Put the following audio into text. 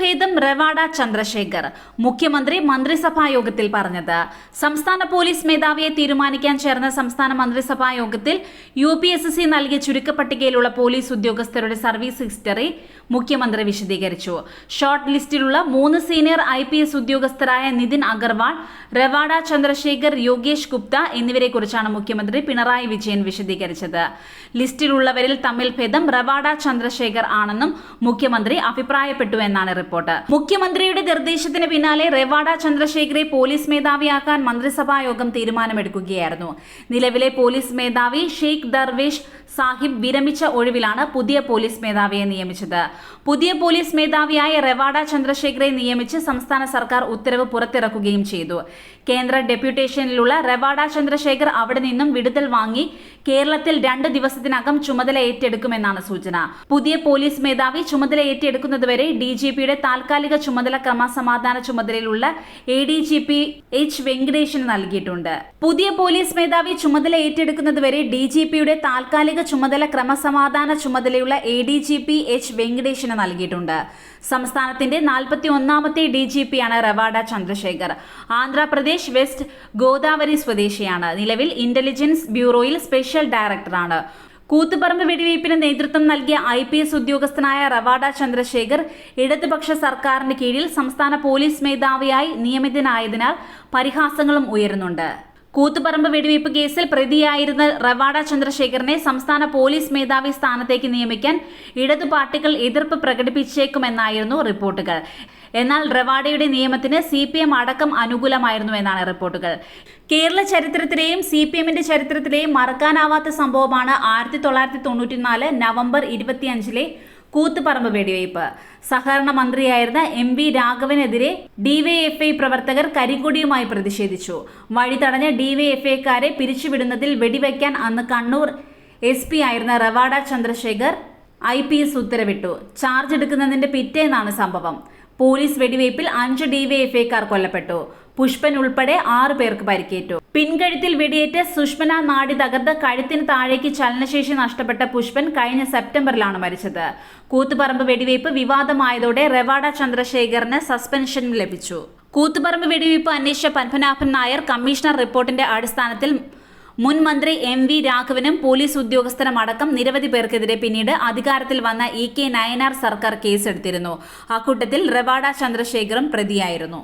ഭേദം റവാഡ ചന്ദ്രശേഖർ മുഖ്യമന്ത്രി മന്ത്രിസഭാ യോഗത്തിൽ പറഞ്ഞത്. സംസ്ഥാന പോലീസ് മേധാവിയെ തീരുമാനിക്കാൻ ചേർന്ന സംസ്ഥാന മന്ത്രിസഭാ യോഗത്തിൽ യു പി എസ് സി നൽകിയ ചുരുക്കപ്പട്ടികയിലുള്ള പോലീസ് ഉദ്യോഗസ്ഥരുടെ സർവീസ് ഹിസ്റ്ററി മുഖ്യമന്ത്രി വിശദീകരിച്ചു. ഷോർട്ട് ലിസ്റ്റിലുള്ള മൂന്ന് സീനിയർ ഐ പി എസ് ഉദ്യോഗസ്ഥരായ നിതിൻ അഗർവാൾ റവാഡ ചന്ദ്രശേഖർ യോഗേഷ് ഗുപ്ത എന്നിവരെക്കുറിച്ചാണ് മുഖ്യമന്ത്രി പിണറായി വിജയൻ വിശദീകരിച്ചത്. ലിസ്റ്റിലുള്ളവരിൽ തമ്മിൽ ഭേദം റവാഡ ചന്ദ്രശേഖർ ആണെന്നും മുഖ്യമന്ത്രി അഭിപ്രായപ്പെട്ടു എന്നാണ് റിപ്പോർട്ട്. മുഖ്യമന്ത്രിയുടെ നിർദ്ദേശത്തിന് പിന്നാലെ റെവാഡ ചന്ദ്രശേഖരെ പോലീസ് മേധാവിയാക്കാൻ മന്ത്രിസഭാ യോഗം തീരുമാനമെടുക്കുകയായിരുന്നു. നിലവിലെ പോലീസ് മേധാവി ഷെയ്ഖ് ദർവേഷ് സാഹിബ് വിരമിച്ച ഒഴിവിലാണ് പുതിയ പോലീസ് മേധാവിയെ നിയമിച്ചത്. പുതിയ പോലീസ് മേധാവിയായ റെവാഡ ചന്ദ്രശേഖരെ നിയമിച്ച് സംസ്ഥാന സർക്കാർ ഉത്തരവ് പുറത്തിറക്കുകയും ചെയ്തു. കേന്ദ്ര ഡെപ്യൂട്ടേഷനിലുള്ള റെവാഡ ചന്ദ്രശേഖർ അവിടെ നിന്നും വിടുതൽ വാങ്ങി കേരളത്തിൽ രണ്ട് ദിവസത്തിനകം ചുമതല ഏറ്റെടുക്കുമെന്നാണ് സൂചന. പുതിയ പോലീസ് മേധാവി ചുമതല ഏറ്റെടുക്കുന്നതുവരെ ഡി ജി താൽക്കാലിക ചുമതല ക്രമസമാധാന ചുമതലയിലുള്ള A D G P H വെങ്കടേഷിന് നൽകിയിട്ടുണ്ട്. പുതിയ പോലീസ് മേധാവി ചുമതല ഏറ്റെടുക്കുന്നതുവരെ ഡി ജി പിയുടെ താൽക്കാലിക ചുമതല ക്രമസമാധാന ചുമതലയുള്ള A D G P H വെങ്കടേഷിന് നൽകിയിട്ടുണ്ട്. സംസ്ഥാനത്തിന്റെ നാൽപ്പത്തി ഒന്നാമത്തെ ഡി ജി പി ആണ് റവാഡ ചന്ദ്രശേഖർ. ആന്ധ്രാപ്രദേശ് വെസ്റ്റ് ഗോദാവരി സ്വദേശിയാണ്. നിലവിൽ ഇന്റലിജൻസ് ബ്യൂറോയിൽ സ്പെഷ്യൽ ഡയറക്ടറാണ്. കൂത്തുപറമ്പ് വെടിവയ്പ്പിന് നേതൃത്വം നൽകിയ ഐ പി എസ് ഉദ്യോഗസ്ഥനായ റവാഡ ചന്ദ്രശേഖർ ഇടതുപക്ഷ സർക്കാരിന് കീഴിൽ സംസ്ഥാന പോലീസ് മേധാവിയായി നിയമിതനായതിനാൽ പരിഹാസങ്ങളും ഉയരുന്നുണ്ട്. കൂത്തുപറമ്പ് വെടിവയ്പ് കേസിൽ പ്രതിയായിരുന്ന റവാഡ ചന്ദ്രശേഖറിനെ സംസ്ഥാന പോലീസ് മേധാവി സ്ഥാനത്തേക്ക് നിയമിക്കാൻ ഇടതു പാർട്ടികൾ എതിർപ്പ് പ്രകടിപ്പിച്ചേക്കുമെന്നായിരുന്നു റിപ്പോർട്ടുകൾ. എന്നാൽ റവാഡയുടെ നിയമത്തിന് സി പി എം അടക്കം അനുകൂലമായിരുന്നു എന്നാണ് റിപ്പോർട്ടുകൾ. കേരള ചരിത്രത്തിലെയും സി പി എമ്മിന്റെ ചരിത്രത്തിലെയും മറക്കാനാവാത്ത സംഭവമാണ് ആയിരത്തി തൊള്ളായിരത്തി തൊണ്ണൂറ്റിനാല് നവംബർ ഇരുപത്തിയഞ്ചിലെ കൂത്തുപറമ്പ് വെടിവയ്പ്. സഹകരണ മന്ത്രിയായിരുന്ന എം വി രാഘവനെതിരെ ഡിവൈഎഫ്ഐ പ്രവർത്തകർ കരിങ്കൊടിയുമായി പ്രതിഷേധിച്ചു. വഴി തടഞ്ഞ ഡിവൈഎഫ്ഐക്കാരെ പിരിച്ചുവിടുന്നതിൽ വെടിവയ്ക്കാൻ അന്ന് കണ്ണൂർ എസ് പി ആയിരുന്ന Ravada Chandrasekhar I P S ഉത്തരവിട്ടു. ചാർജ് എടുക്കുന്നതിന്റെ പിറ്റേന്നാണ് സംഭവം. പോലീസ് വെടിവയ്പിൽ അഞ്ച് ഡിവൈഎഫ്ഐക്കാർ കൊല്ലപ്പെട്ടു. പുഷ്പൻ ഉൾപ്പെടെ ആറു പേർക്ക് പരിക്കേറ്റു. പിൻകഴുത്തിൽ വെടിയേറ്റ് സുഷ്മന നാടി തകർത്ത് കഴുത്തിന് താഴേക്ക് ചലനശേഷി നഷ്ടപ്പെട്ട പുഷ്പൻ കഴിഞ്ഞ സെപ്റ്റംബറിലാണ് മരിച്ചത്. കൂത്തുപറമ്പ് വെടിവയ്പ് വിവാദമായതോടെ റെവാഡ ചന്ദ്രശേഖറിന് സസ്പെൻഷൻ ലഭിച്ചു. കൂത്തുപറമ്പ് വെടിവയ്പ് അന്വേഷിച്ച പത്മനാഭൻ നായർ കമ്മീഷണർ റിപ്പോർട്ടിന്റെ അടിസ്ഥാനത്തിൽ മുൻ മന്ത്രി എം വി രാഘവനും പോലീസ് ഉദ്യോഗസ്ഥരും അടക്കം നിരവധി പേർക്കെതിരെ പിന്നീട് അധികാരത്തിൽ വന്ന ഇ കെ നയനാർ സർക്കാർ കേസെടുത്തിരുന്നു. അക്കൂട്ടത്തിൽ റവാഡ ചന്ദ്രശേഖറും പ്രതിയായിരുന്നു.